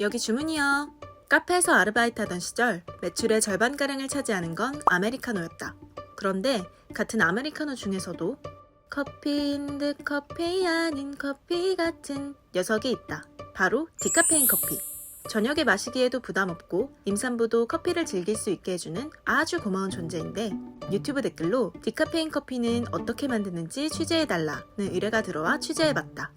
여기 주문이요. 카페에서 아르바이트 하던 시절 매출의 절반가량을 차지하는 건 아메리카노였다. 그런데 같은 아메리카노 중에서도 커피인 듯 커피 아닌 커피 같은 녀석이 있다. 바로 디카페인 커피. 저녁에 마시기에도 부담 없고 임산부도 커피를 즐길 수 있게 해주는 아주 고마운 존재인데 유튜브 댓글로 디카페인 커피는 어떻게 만드는지 취재해달라는 의뢰가 들어와 취재해봤다.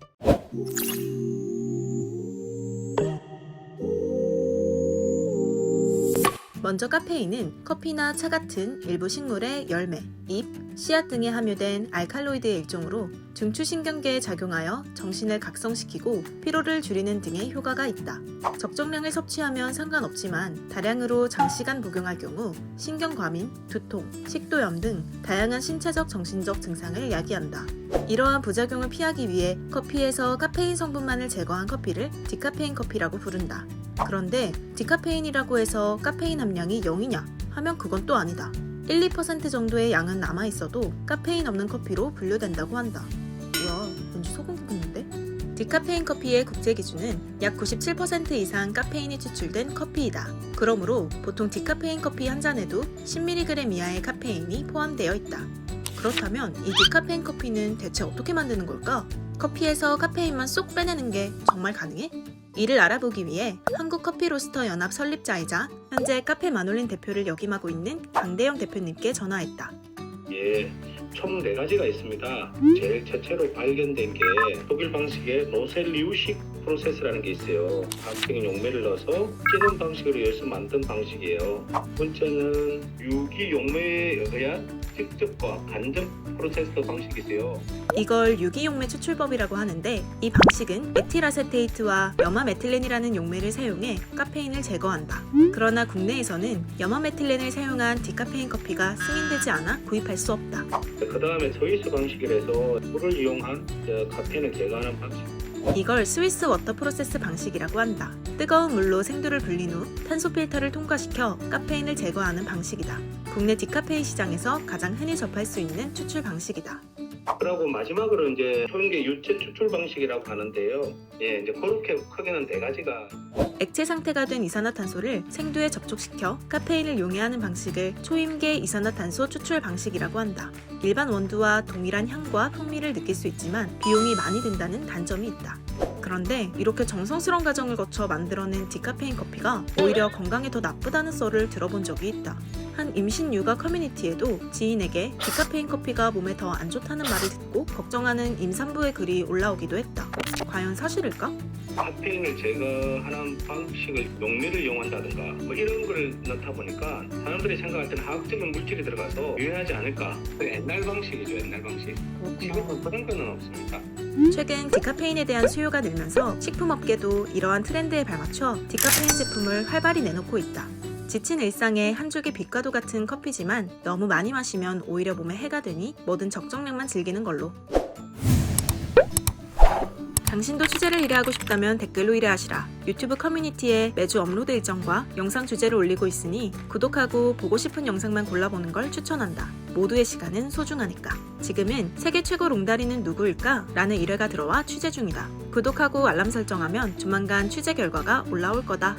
먼저 카페인은 커피나 차 같은 일부 식물의 열매, 잎, 씨앗 등에 함유된 알칼로이드의 일종으로 중추신경계에 작용하여 정신을 각성시키고 피로를 줄이는 등의 효과가 있다. 적정량을 섭취하면 상관없지만 다량으로 장시간 복용할 경우 신경과민, 두통, 식도염 등 다양한 신체적 정신적 증상을 야기한다. 이러한 부작용을 피하기 위해 커피에서 카페인 성분만을 제거한 커피를 디카페인 커피라고 부른다. 그런데 디카페인이라고 해서 카페인 함량이 0이냐 하면 그건 또 아니다. 1, 2% 정도의 양은 남아 있어도 카페인 없는 커피로 분류된다고 한다. 뭐야, 왠지 소금 부었는데? 디카페인 커피의 국제 기준은 약 97% 이상 카페인이 추출된 커피이다. 그러므로 보통 디카페인 커피 한 잔에도 10mg 이하의 카페인이 포함되어 있다. 그렇다면 이 디카페인 커피는 대체 어떻게 만드는 걸까? 커피에서 카페인만 쏙 빼내는 게 정말 가능해? 이를 알아보기 위해 한국커피로스터 연합 설립자이자 현재 카페 마놀린 대표를 역임하고 있는 강대영 대표님께 전화했다. 예, 총 네 가지가 있습니다. 제일 최초로 발견된 게 독일 방식의 노셀리우식 프로세스라는 게 있어요. 각종 용매를 넣어서 찌는 방식으로 해서 만든 방식이에요. 두 번째는 유기 용매에 의한 직접과 간접 프로세스 방식이세요. 이걸 유기용매 추출법이라고 하는데 이 방식은 에틸아세테이트와 염화메틸렌이라는 용매를 사용해 카페인을 제거한다. 그러나 국내에서는 염화메틸렌을 사용한 디카페인 커피가 승인되지 않아 구입할 수 없다. 그 다음에 스위스 방식이라서 물을 이용한 저 카페인을 제거하는 방식. 이걸 스위스 워터 프로세스 방식이라고 한다. 뜨거운 물로 생두를 불린 후 탄소 필터를 통과시켜 카페인을 제거하는 방식이다. 국내 디카페인 시장에서 가장 흔히 접할 수 있는 추출 방식이다. 그리고 마지막으로 이제 초인계 유체 추출 방식이라고 하는데요. 예, 이제 그렇게 크게는 네 가지가 액체 상태가 된 이산화탄소를 생두에 접촉시켜 카페인을 용해하는 방식을 초임계 이산화탄소 추출 방식이라고 한다. 일반 원두와 동일한 향과 풍미를 느낄 수 있지만 비용이 많이 든다는 단점이 있다. 그런데 이렇게 정성스러운 과정을 거쳐 만들어낸 디카페인 커피가 오히려 건강에 더 나쁘다는 썰을 들어본 적이 있다. 한 임신 육아 커뮤니티에도 지인에게 디카페인 커피가 몸에 더 안 좋다는 말을 듣고 걱정하는 임산부의 글이 올라오기도 했다. 과연 사실일까? 카페인을 제거하는 방식을 용매를 이용한다든가 뭐 이런 걸 넣다 보니까 사람들이 생각할 때는 화학적인 물질이 들어가서 유해하지 않을까 그 옛날 방식이죠 옛날 방식 지금은 그런 거는 없습니다 최근 디카페인에 대한 수요가 늘면서 식품업계도 이러한 트렌드에 발맞춰 디카페인 제품을 활발히 내놓고 있다. 지친 일상에 한 줄기 빛과도 같은 커피지만 너무 많이 마시면 오히려 몸에 해가 되니 뭐든 적정량만 즐기는 걸로. 당신도 취재를 의뢰하고 싶다면 댓글로 의뢰하시라. 유튜브 커뮤니티에 매주 업로드 일정과 영상 주제를 올리고 있으니 구독하고 보고 싶은 영상만 골라보는 걸 추천한다. 모두의 시간은 소중하니까. 지금은 세계 최고 롱다리는 누구일까? 라는 의뢰가 들어와 취재 중이다. 구독하고 알람 설정하면 조만간 취재 결과가 올라올 거다.